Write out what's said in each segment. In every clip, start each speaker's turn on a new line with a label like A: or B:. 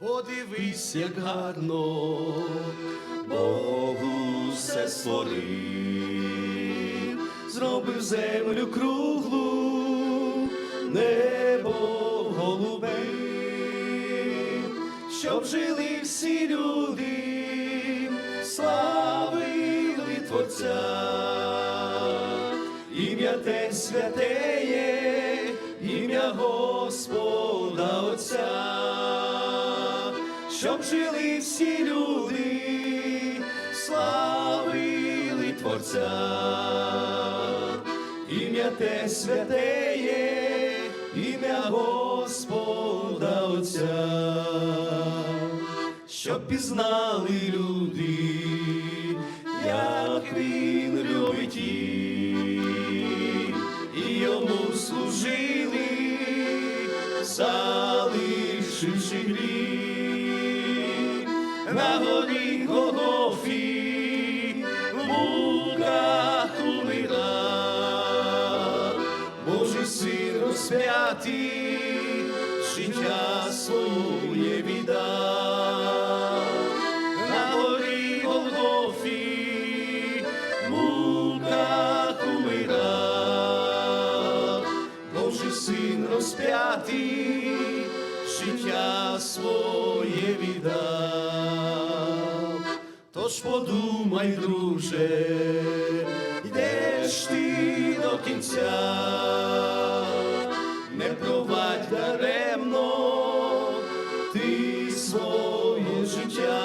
A: дивись, як гарно, Богу все створив, зробив землю круглу, небо голубе, щоб жили всі люди, славили Творця, ім'я те святеє, ім'я Господа щоб жили всі люди, славили Творця, ім'я те святеє, ім'я Господа Отця, щоб пізнали люди, як він любить їх, і йому служили, залишивши гріх. На горі Голгофі, в муках умирав, Божий син розп'ятий, життя своє віддав. на горі Голгофі, в муках умирав, Божий син розп'ятий, життя своє віддав. Тож подумай, друже, йдеш ти до кінця, не провадь даремно ти своє життя,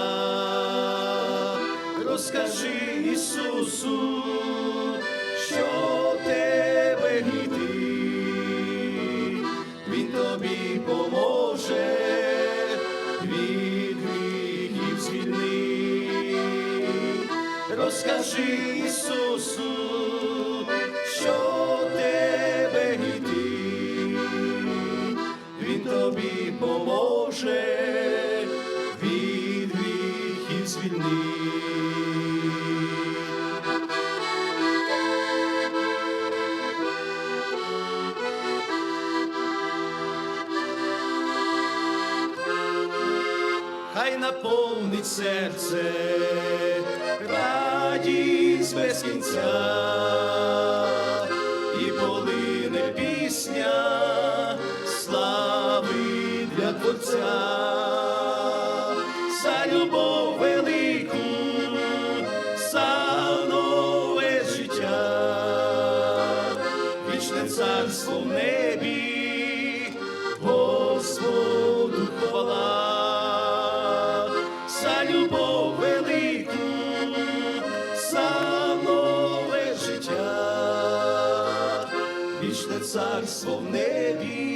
A: розкажи Ісусу, Розкажи Ісусу, що тебе гріти, Він тобі поможе, від гріхів звільнить. хай наповнить серце без кінця, і полине пісня слави для Творця, за любов велику, за нове життя, вічне царство в небі, Господу хвала, за любов вічне царство в небі.